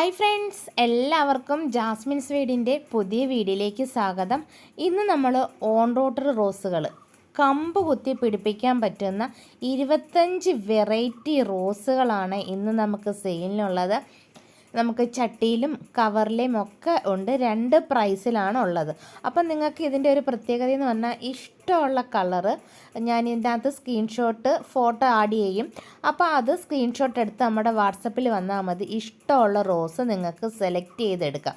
Hi friends എല്ലാവർക്കും ജാസ്മിൻ സ്വീഡിന്റെ പുതിയ വീഡിയോയിലേക്ക് സ്വാഗതം. ഇന്ന് നമ്മൾ ഓൺ റോട്ടർ റോസുകൾ കമ്പ് കുത്തി പിടിപ്പിക്കാൻ പറ്റുന്ന ഇരുപത്തഞ്ച് വെറൈറ്റി റോസുകളാണ് ഇന്ന് നമുക്ക് സെയിലിനുള്ളത് നമുക്ക് ചട്ടിയിലും കവറിലെയും ഒക്കെ ഉണ്ട്. രണ്ട് പ്രൈസിലാണ് ഉള്ളത്. അപ്പം നിങ്ങൾക്ക് ഇതിന്റെ ഒരു പ്രത്യേകത എന്ന് പറഞ്ഞാൽ ഇഷ്ടമുള്ള കളറ് ഞാൻ ഇതിന്റെ അകത്ത് സ്ക്രീൻഷോട്ട് ഫോട്ടോ ആഡ് ചെയ്യും. അപ്പോൾ അത് സ്ക്രീൻഷോട്ട് എടുത്ത് നമ്മുടെ വാട്സപ്പിൽ വന്നാൽ മതി. ഇഷ്ടമുള്ള റോസ് നിങ്ങൾക്ക് സെലക്ട് ചെയ്തെടുക്കാം.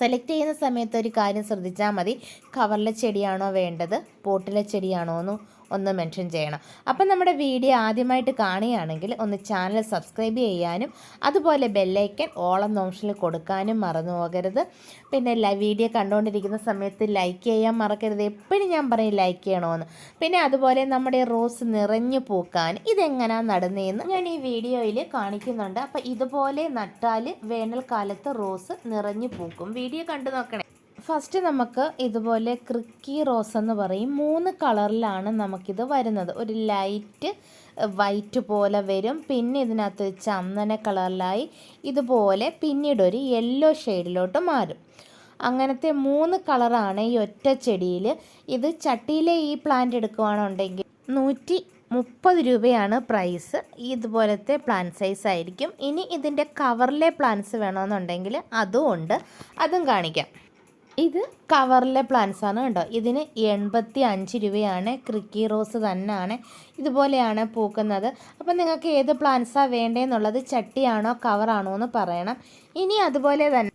സെലക്ട് ചെയ്യുന്ന സമയത്ത് ഒരു കാര്യം ശ്രദ്ധിച്ചാൽ മതി. കവറിലെ ചെടിയാണോ വേണ്ടത്? പോട്ടിലെ ചെടിയാണോ എന്ന് ഒന്ന് മെൻഷൻ ചെയ്യണം. അപ്പം നമ്മുടെ വീഡിയോ ആദ്യമായിട്ട് കാണുകയാണെങ്കിൽ ഒന്ന് ചാനൽ സബ്സ്ക്രൈബ് ചെയ്യാനും അതുപോലെ ബെല്ലൈക്കൻ ഓളം നോഷനിൽ കൊടുക്കാനും മറന്നു പോകരുത്. പിന്നെ വീഡിയോ കണ്ടുകൊണ്ടിരിക്കുന്ന സമയത്ത് ലൈക്ക് ചെയ്യാൻ മറക്കരുത്. എപ്പോഴും ഞാൻ പറയും ലൈക്ക് ചെയ്യണമെന്ന്. പിന്നെ അതുപോലെ നമ്മുടെ റോസ് നിറഞ്ഞു പൂക്കാൻ ഇതെങ്ങനെയാണ് നടുന്നതെന്ന് ഞാൻ ഈ വീഡിയോയിൽ കാണിക്കുന്നുണ്ട്. അപ്പോൾ ഇതുപോലെ നട്ടാൽ വേനൽക്കാലത്ത് റോസ് നിറഞ്ഞു പൂക്കും. വീഡിയോ കണ്ടു നോക്കണേ. ഫസ്റ്റ് നമുക്ക് ഇതുപോലെ ക്രിക്കി റോസ് എന്ന് പറയും. മൂന്ന് കളറിലാണ് നമുക്കിത് വരുന്നത്. ഒരു ലൈറ്റ് വൈറ്റ് പോലെ വരും. പിന്നെ ഇതിനകത്ത് ചന്ദന കളറിലായി ഇതുപോലെ പിന്നീട് ഒരു യെല്ലോ ഷെയ്ഡിലോട്ട് മാറും. അങ്ങനത്തെ മൂന്ന് കളറാണ് ഈ ഒറ്റ ചെടിയിൽ. ഇത് ചട്ടിയിലെ ഈ പ്ലാന്റ് എടുക്കുകയാണെന്നുണ്ടെങ്കിൽ നൂറ്റി മുപ്പത് രൂപയാണ് പ്രൈസ് ഇതുപോലത്തെ പ്ലാൻ സൈസ് ആയിരിക്കും. ഇനി ഇതിന്റെ കവറിലെ പ്ലാൻസ് വേണമെന്നുണ്ടെങ്കിൽ അതും ഉണ്ട്. അതും കാണിക്കാം. ഇത് കവറിലെ പ്ലാന്റ്സ് ആണ് കേട്ടോ. ഇതിന് എൺപത്തി അഞ്ച് രൂപയാണ്. ക്രിക്കി റോസ് തന്നെയാണ് ഇതുപോലെയാണ് പൂക്കുന്നത്. അപ്പം നിങ്ങൾക്ക് ഏത് പ്ലാന്റ്സാണ് വേണ്ടതെന്നുള്ളത് ചട്ടിയാണോ കവറാണോ എന്ന് പറയണം. ഇനി അതുപോലെ തന്നെ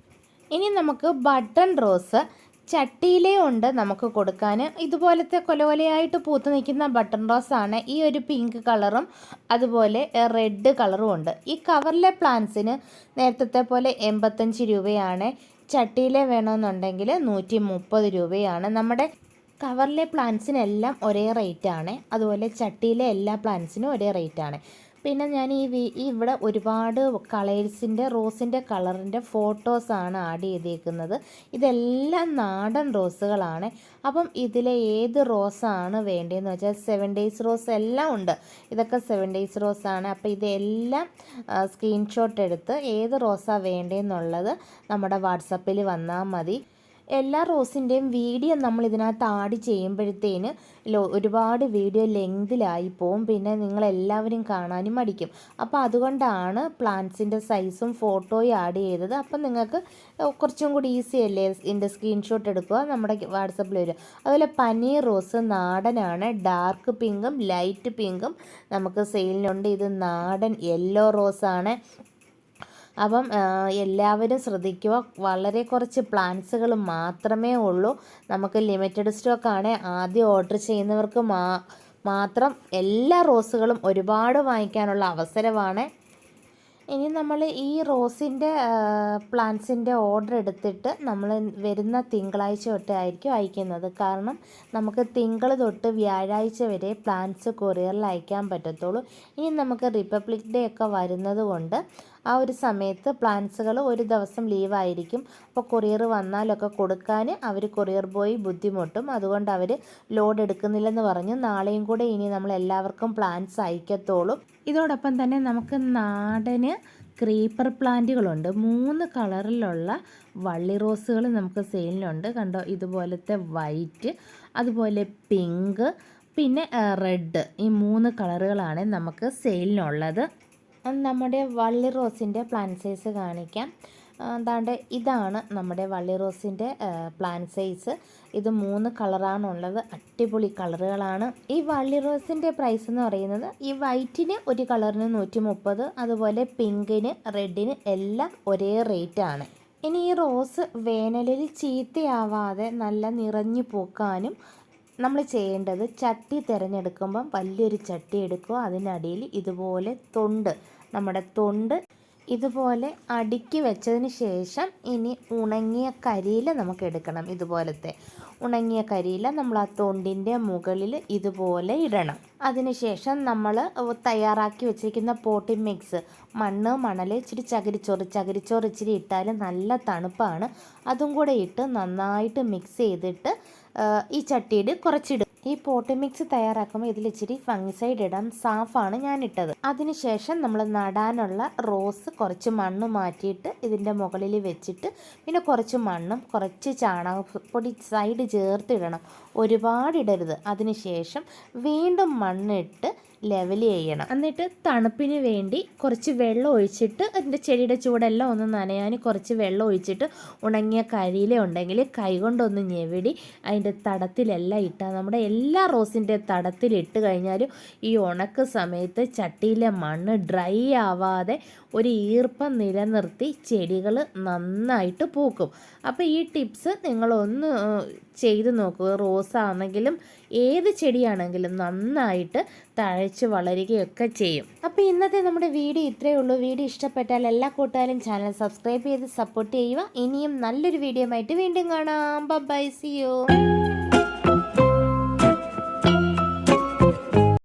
ഇനി നമുക്ക് ബട്ടൺ റോസ് ചട്ടിയിലേ ഉണ്ട് നമുക്ക് കൊടുക്കാൻ. ഇതുപോലത്തെ കൊലകൊലയായിട്ട് പൂത്ത് നിൽക്കുന്ന ബട്ടൺ റോസ് ആണ്. ഈ ഒരു പിങ്ക് കളറും അതുപോലെ റെഡ് കളറും ഉണ്ട്. ഈ കവറിലെ പ്ലാന്റ്സിന് നേരത്തെ പോലെ എൺപത്തഞ്ച് രൂപയാണ്. ചട്ടിയിലെ വേണമെന്നുണ്ടെങ്കിൽ നൂറ്റി മുപ്പത് രൂപയാണ്. നമ്മുടെ കവറിലെ പ്ലാന്റ്സിനെല്ലാം ഒരേ റേറ്റാണ്. അതുപോലെ ചട്ടിയിലെ എല്ലാ പ്ലാന്റ്സിനും ഒരേ റേറ്റാണ്. പിന്നെ ഞാൻ ഈ വി ഇവിടെ ഒരുപാട് കളേഴ്സിന്റെ റോസിന്റെ കളറിന്റെ ഫോട്ടോസാണ് ആഡ് ചെയ്തേക്കുന്നത്. ഇതെല്ലാം നാടൻ റോസുകളാണ്. അപ്പം ഇതിലെ ഏത് റോസാണ് വേണ്ടതെന്ന് വെച്ചാൽ സെവൻ ഡേയ്സ് റോസ് എല്ലാം ഉണ്ട്. ഇതൊക്കെ സെവൻ ഡേയ്സ് റോസാണ്. അപ്പോൾ ഇതെല്ലാം സ്ക്രീൻഷോട്ട് എടുത്ത് ഏത് റോസാണ് വേണ്ടതെന്നുള്ളത് നമ്മുടെ വാട്സപ്പിൽ വന്നാൽ മതി. എല്ലാ റോസിന്റെയും വീഡിയോ നമ്മൾ ഇതിനകത്ത് ആഡ് ചെയ്യുമ്പോഴത്തേന് ഒരുപാട് വീഡിയോ ലെങ്തിലായി പോവും. പിന്നെ നിങ്ങളെല്ലാവരും കാണാനും മടിക്കും. അപ്പോൾ അതുകൊണ്ടാണ് പ്ലാന്റ്സിന്റെ സൈസും ഫോട്ടോയും ആഡ് ചെയ്തത്. അപ്പം നിങ്ങൾക്ക് കുറച്ചും കൂടി ഈസി അല്ലേ ഇതിന്റെ സ്ക്രീൻഷോട്ട് എടുക്കുക? നമ്മുടെ വാട്സപ്പിൽ വരും അതുപോലെ പനീർ റോസ് നാടനാണ്. ഡാർക്ക് പിങ്കും ലൈറ്റ് പിങ്കും. നമുക്ക് സെയിലിനുണ്ട്. ഇത് നാടൻ യെല്ലോ റോസാണ്. അപ്പം എല്ലാവരും ശ്രദ്ധിക്കുക. വളരെ കുറച്ച് പ്ലാന്റ്സുകൾ മാത്രമേ ഉള്ളൂ. നമുക്ക് ലിമിറ്റഡ് സ്റ്റോക്കാണ്. ആദ്യം ഓർഡർ ചെയ്യുന്നവർക്ക് മാ മാത്രം എല്ലാ റോസുകളും ഒരുപാട് വാങ്ങിക്കാനുള്ള അവസരമാണ്. ഇനി നമ്മൾ ഈ റോസിന്റെ പ്ലാന്റ്സിന്റെ ഓർഡർ എടുത്തിട്ട് നമ്മൾ വരുന്ന തിങ്കളാഴ്ച തൊട്ടായിരിക്കും അയക്കുന്നത്. കാരണം നമുക്ക് തിങ്കൾ തൊട്ട് വ്യാഴാഴ്ച വരെ പ്ലാന്റ്സ് കൊറിയറിൽ അയക്കാൻ പറ്റത്തുള്ളൂ. ഇനി നമുക്ക് റിപ്പബ്ലിക് ഡേ ഒക്കെ വരുന്നത് കൊണ്ട് ആ ഒരു സമയത്ത് പ്ലാന്റ്സുകൾ ഒരു ദിവസം ലീവായിരിക്കും അപ്പോൾ കൊറിയർ വന്നാലൊക്കെ കൊടുക്കാൻ അവർ കൊറിയർ ബോയ് ബുദ്ധിമുട്ടും. അതുകൊണ്ട് അവർ ലോഡ് എടുക്കുന്നില്ലെന്ന് പറഞ്ഞു. നാളെയും കൂടെ ഇനി നമ്മൾ എല്ലാവർക്കും പ്ലാന്റ്സ് അയക്കത്തുള്ളൂ ഇതോടൊപ്പം തന്നെ നമുക്ക് നാടന് ക്രീപ്പർ പ്ലാന്റുകളുണ്ട് മൂന്ന് കളറിലുള്ള വള്ളി റോസുകൾ നമുക്ക് സെയിലിനുണ്ട് കണ്ടോ? ഇതുപോലത്തെ വൈറ്റ് അതുപോലെ പിങ്ക് പിന്നെ റെഡ് ഈ മൂന്ന് കളറുകളാണ് നമുക്ക് സെയിലിനുള്ളത് നമ്മുടെ വള്ളി റോസിന്റെ പ്ലാൻ സൈസ് കാണിക്കാം. എന്താണ്ട് ഇതാണ് നമ്മുടെ വള്ളി റോസിന്റെ പ്ലാൻ സൈസ് ഇത് മൂന്ന് കളറാണുള്ളത് അടിപൊളി കളറുകളാണ് ഈ വള്ളി റോസിന്റെ പ്രൈസ് എന്ന് പറയുന്നത് ഈ വൈറ്റിന് ഒരു കളറിന് നൂറ്റി മുപ്പത് അതുപോലെ പിങ്കിന് റെഡിന് എല്ലാം ഒരേ റേറ്റാണ് ഇനി ഈ റോസ് വേനലിൽ ചീത്തയാവാതെ നല്ല നിറഞ്ഞു പൂക്കാനും നമ്മൾ ചെയ്യേണ്ടത് ചട്ടി തിരഞ്ഞെടുക്കുമ്പം വലിയൊരു ചട്ടി എടുക്കുക. അതിനടിയിൽ ഇതുപോലെ തൊണ്ട് നമ്മുടെ തൊണ്ട് ഇതുപോലെ അടുക്കി വെച്ചതിന് ശേഷം ഇനി ഉണങ്ങിയ കരിയില നമുക്ക് എടുക്കണം ഇതുപോലത്തെ. ഉണങ്ങിയ കരിയില നമ്മൾ ആ തൊണ്ടിന്റെ മുകളിൽ ഇതുപോലെ ഇടണം. അതിനുശേഷം നമ്മൾ തയ്യാറാക്കി വെച്ചിരിക്കുന്ന പോട്ടി മിക്സ് മണ്ണ് മണൽ ഇച്ചിരി ചകിരിച്ചോറ് ചകിരിച്ചോറ് ഇച്ചിരി ഇട്ടാൽ നല്ല തണുപ്പാണ്. അതും കൂടെ ഇട്ട് നന്നായിട്ട് മിക്സ് ചെയ്തിട്ട് ഈ ചട്ടിയിൽ കുറച്ചിടും ഈ പോട്ടി മിക്സ് തയ്യാറാക്കുമ്പോൾ ഇതിൽ ഇച്ചിരി ഫംഗിസൈഡ് ഇടാം സാഫാണ് ഞാൻ ഇട്ടത് അതിനുശേഷം നമ്മൾ നടാനുള്ള റോസ് കുറച്ച് മണ്ണ് മാറ്റിയിട്ട് ഇതിന്റെ മുകളിൽ വെച്ചിട്ട് പിന്നെ കുറച്ച് മണ്ണും കുറച്ച് ചാണകപ്പൊടി സൈഡ് ചേർത്തിടണം ഒരുപാട് ഇടരുത്. അതിനുശേഷം വീണ്ടും മണ്ണിട്ട് ലെവൽ ചെയ്യണം. എന്നിട്ട് തണുപ്പിന് വേണ്ടി കുറച്ച് വെള്ളം ഒഴിച്ചിട്ട് അതിന്റെ ചെടിയുടെ ചൂടെല്ലാം ഒന്ന് നനയാൻ കുറച്ച് വെള്ളം ഒഴിച്ചിട്ട് ഉണങ്ങിയ കരിയില ഉണ്ടെങ്കിൽ കൈകൊണ്ടൊന്ന് ഞെവിടി അതിന്റെ തടത്തിലെല്ലാം ഇട്ടാൽ നമ്മുടെ എല്ലാ റോസിന്റെ തടത്തിലിട്ട് കഴിഞ്ഞാലും ഈ ഉണക്ക സമയത്ത് ചട്ടിയിലെ മണ്ണ് ഡ്രൈ ആവാതെ ഒരു ഈർപ്പം നിലനിർത്തി ചെടികൾ നന്നായിട്ട് പൂക്കും. അപ്പോൾ ഈ ടിപ്സ് നിങ്ങളൊന്ന് ചെയ്ത് നോക്കുക റോസ് ആണെങ്കിലും ഏത് ചെടിയാണെങ്കിലും നന്നായിട്ട് തഴച്ച് വളരുകയൊക്കെ ചെയ്യും. അപ്പോൾ ഇന്നത്തെ നമ്മുടെ വീഡിയോ ഇത്രയേ ഉള്ളൂ. വീഡിയോ ഇഷ്ടപ്പെട്ടാൽ എല്ലാ കൂട്ടുകാരും ചാനൽ സബ്സ്ക്രൈബ് ചെയ്ത് സപ്പോർട്ട് ചെയ്യുക. ഇനിയും നല്ലൊരു വീഡിയോ ആയിട്ട് വീണ്ടും കാണാം. By C U